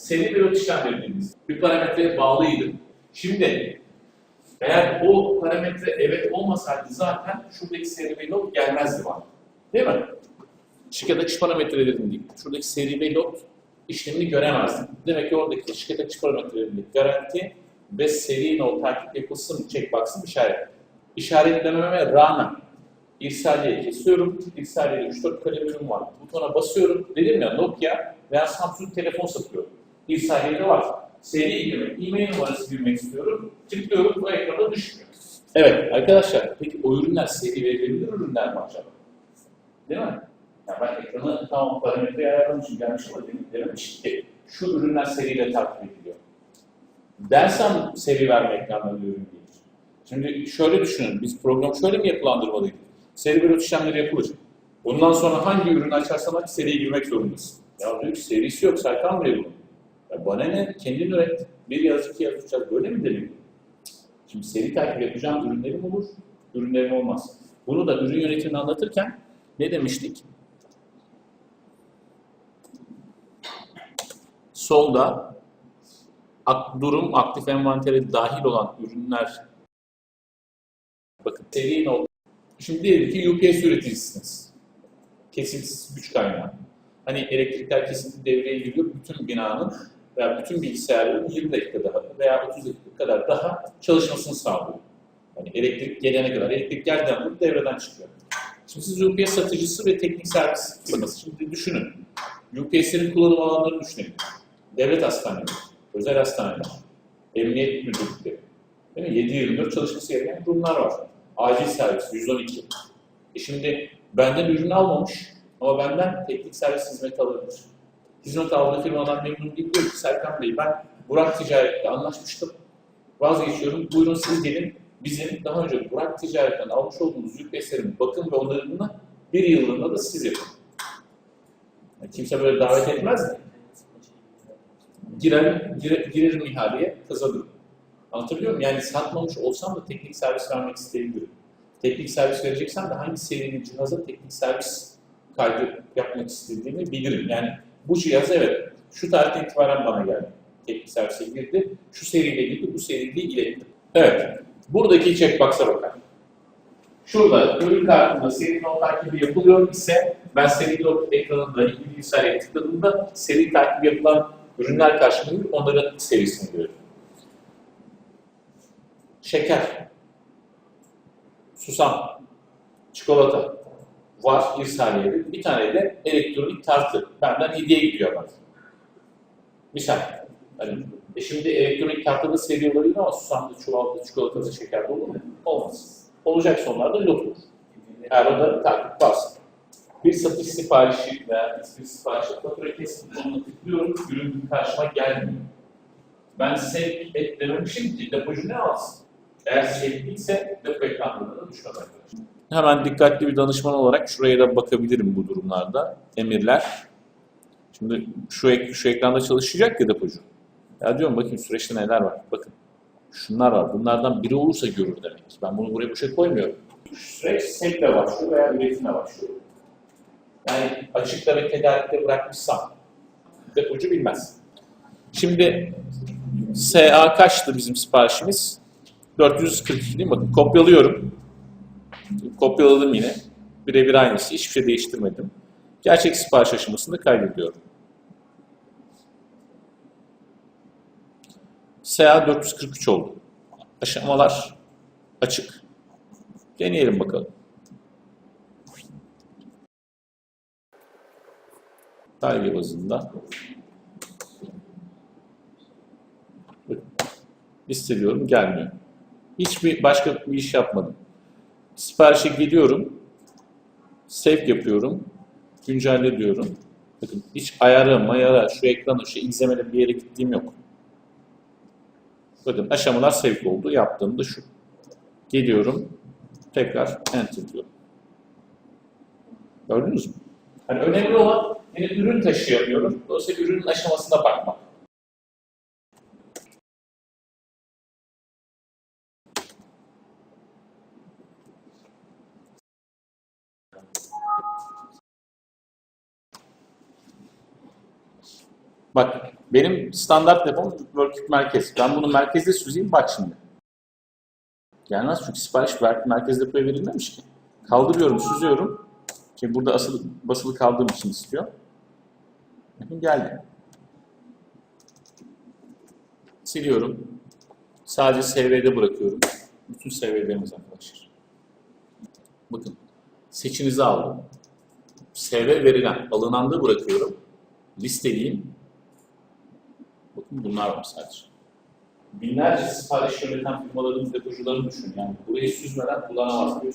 seri işlem dediğimiz bir parametreye bağlıydı. Şimdi eğer o parametre evet olmasaydı zaten şuradaki seri pilot gelmezdi bana. Değil mi? Şirket akış parametrelerinin değil. Şuradaki seri pilot işlemini göremezdim. Demek ki oradaki şirket akış parametrelerinin garanti ve seri nol takip yapılsın checkbox'ın işaret. İşaretlememe rağmen İrsaliye kesiyorum. İrsaliye'de 3-4 kalem ürün var. Butona basıyorum. Dedim ya Nokia veya Samsung telefon satıyor. İrsaliye'de var. Seri girmek, e-mail numarası girmek istiyorum. Tıklıyorum, bu ekranda düşmüyor. Evet arkadaşlar, peki o ürünler seri verilebilir ürünler mi acaba? Değil mi? Ya ben ekranı tamam parametreyi ayarlamışım, gelmiş ama dedim, dememiş ki şu ürünler seriyle takip ediliyor. Dersem seri verme ekranları ürün değil. Şimdi şöyle düşünün, biz program şöyle mi yapılandırmalıydık? Seri pilot işlemleri yapılır. Bundan sonra hangi ürünü açarsan aç seriye girmek zorundasın. Ya diyor ki serisi yok, Serkan Bey bunun. Ya bana ne? Kendin üret. Bir yaz, iki yaz, üç yaz. Böyle mi deniyor? Şimdi seri takip yapacağım ürünlerim olur, ürünlerim olmaz. Bunu da ürün yönetimini anlatırken ne demiştik? Solda durum aktif envantere dahil olan ürünler bakın seri not. Şimdi diyelim ki UPS üreticisiniz. Kesintisiz güç kaynağı. Hani elektrikler kesinti devreye giriyor. Bütün binanın veya bütün bilgisayarların 20 dakika daha veya 30 dakika kadar daha çalışmasını sağlıyor. Yani elektrik gelene kadar, elektrik geldiğinde bu devreden çıkıyor. Şimdi siz UPS satıcısı ve teknik servis firması. Şimdi düşünün. UPS'lerin kullanım alanlarını düşünelim. Devlet hastaneleri, özel hastaneler, emniyet müdürlükleri. Değil mi? 7-24 çalışması gereken kurumlar var. Acil servis, 112. E şimdi benden ürün almamış ama benden teknik servis hizmeti alabilir. Hizmet aldığı firmadan memnun değil diyor ki Serkan Bey ben Burak Ticaret'le anlaşmıştım. Vazgeçiyorum. Buyurun siz gelin. Bizim daha önce Burak Ticaret'ten almış olduğumuz UPS'lerin bakım ve onarımını bir yıllığında da siz yapın. Yani kimse böyle davet etmez mi? Girer, girer, girerim ihaleye, kazanırım. Anlatabiliyor muyum? Yani satmamış olsam da teknik servis vermek isteyebilirim. Teknik servis vereceksem de hangi serinin cihaza teknik servis kaydı yapmak istediğimi bilirim. Yani bu cihaz evet şu tarihten itibaren bana geldi. Teknik servise girdi. Şu seriyle girdi, bu seriyle iletti. Evet. Buradaki checkbox'a bakalım. Şurada ürün kartında seri not takibi yapılıyor ise ben seri not ekranında ilgili bilgisayara tıkladığımda seri takip yapılan ürünler karşımda onların serisini görüyorum. Şeker, susam, çikolata var bir saniyede. Bir tane de elektronik tartı. Benden hediye gidiyor bana. Misal. Hani, e şimdi elektronik tartıda seri olabilir ama susamda, çuvalda, çikolatada, şekerde olur mu? Olmaz. Olacak sonlarda lot olur. Eğer orada takip varsa. Bir satış siparişi veya bir siparişi fatura kesim konuna tıklıyorum, ürün karşıma gelmiyor. Ben sevk et dememişim ki depocu ne alsın? Eğer sevk değilse depo ekranlarına da düşmez arkadaşlar. Hemen dikkatli bir danışman olarak şuraya da bakabilirim bu durumlarda. Emirler. Şimdi şu, ek, şu ekranda çalışacak ya depocu. Ya diyorum bakayım süreçte neler var. Bakın. Şunlar var. Bunlardan biri olursa görür demek. Ben bunu buraya boşa koymuyorum. Şu süreç sevkle başlıyor veya üretimle başlıyor. Yani açıkta ve tedarikte bırakmışsam depocu bilmez. Şimdi SA kaçtı bizim siparişimiz? 442 değil mi? Bakın kopyalıyorum. Kopyaladım yine. Birebir aynısı. Hiçbir şey değiştirmedim. Gerçek sipariş aşamasında kaydediyorum. SA 443 oldu. Aşamalar açık. Deneyelim bakalım. Tarih bazında listeliyorum gelmiyor. Hiçbir başka bir iş yapmadım. Siparişe gidiyorum. Sevk yapıyorum. Güncelle diyorum. Bakın hiç ayara, mayara, şu ekrana, şu izlemede bir yere gittiğim yok. Bakın aşamalar sevk oldu. Yaptığım da şu. Geliyorum. Tekrar enter diyorum. Gördünüz mü? Hani önemli olan yine ürün taşıyamıyorum. Dolayısıyla ürünün aşamasına bakmak. Bak Benim standart depom workcube merkez. Ben bunu merkezde süzeyim bak şimdi. Gelmez çünkü sipariş ver- merkez depoya verilmemiş ki. Kaldırıyorum, süzüyorum. Ki burada asılı, basılı kaldığım için istiyor. Bakın geldi. Siliyorum. Sadece SV'de bırakıyorum. Bütün SV'lerimiz arkadaşlar. Bakın. Seçinizi aldım. SV verilen, alınanda bırakıyorum. Listeleyeyim. Bakın bunlar var sadece. Binlerce sipariş yöneten firmaların depocularını düşün. Yani burayı süzmeden kullanamaz diyor.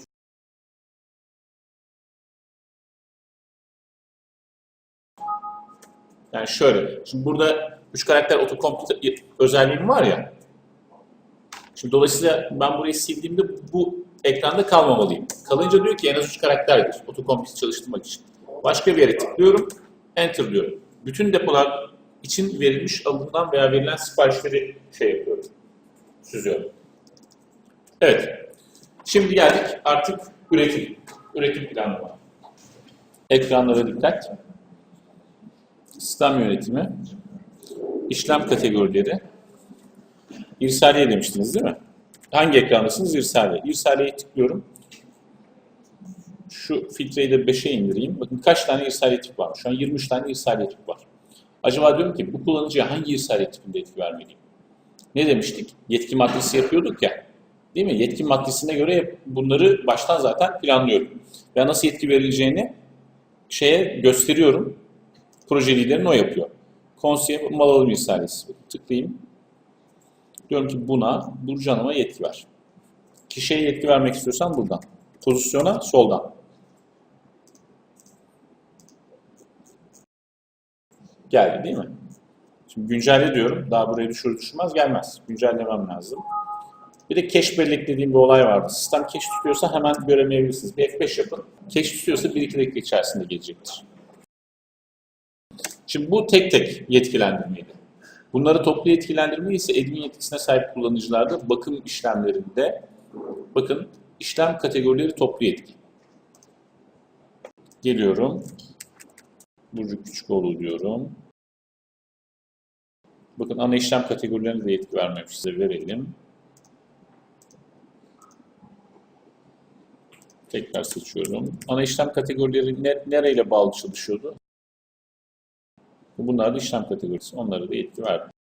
Yani şöyle, şimdi burada üç karakter otokompüte özelliğim var ya. Şimdi dolayısıyla ben burayı sildiğimde bu ekranda kalmamalıyım. Kalınca diyor ki en az üç karakterdir otokompüte çalıştırmak için. Başka bir yere tıklıyorum, enter diyorum. Bütün depolar için verilmiş alınan veya verilen siparişleri şey yapıyorum, süzüyorum. Evet, şimdi geldik artık üretim, üretim planlama. Ekranlara dikkat. Sistem yönetimi, işlem kategorileri, İrsaliye demiştiniz değil mi? Hangi ekrandasınız? İrsaliye. İrsaliye'ye tıklıyorum. Şu filtreyi de 5'e indireyim. Bakın kaç tane irsaliye tip var. Şu an 23 tane irsaliye tip var. Acaba diyorum ki bu kullanıcıya hangi irsaliye tipinde etki vermeliyim? Ne demiştik? Yetki maddesi yapıyorduk ya. Değil mi? Yetki maddesine göre bunları baştan zaten planlıyorum. Ve nasıl yetki verileceğini şeye gösteriyorum. Proje liderin o yapıyor. Konsiye mal alım irsaliyesi. Tıklayayım. Diyorum ki buna Burcu Hanım'a yetki ver. Kişiye yetki vermek istiyorsan buradan. Pozisyona soldan. Geldi değil mi? Şimdi güncelle diyorum. Daha buraya düşür düşürmez gelmez. Güncellemem lazım. Bir de cache bellek dediğim bir olay vardı. Sistem cache tutuyorsa hemen göremeyebilirsiniz. Bir F5 yapın. Cache tutuyorsa 1-2 dakika içerisinde gelecektir. Şimdi bu tek tek yetkilendirmeydi. Bunları toplu yetkilendirme ise admin yetkisine sahip kullanıcılarda bakım işlemlerinde bakın işlem kategorileri toplu yetki. Geliyorum. Burcu Küçükoğlu diyorum. Bakın ana işlem kategorilerine de yetki vermemiş size verelim. Tekrar seçiyorum. Ana işlem kategorileri ne, nereyle bağlı çalışıyordu? Bunlar da işlem kategorisi. Onlara da yetki verdim.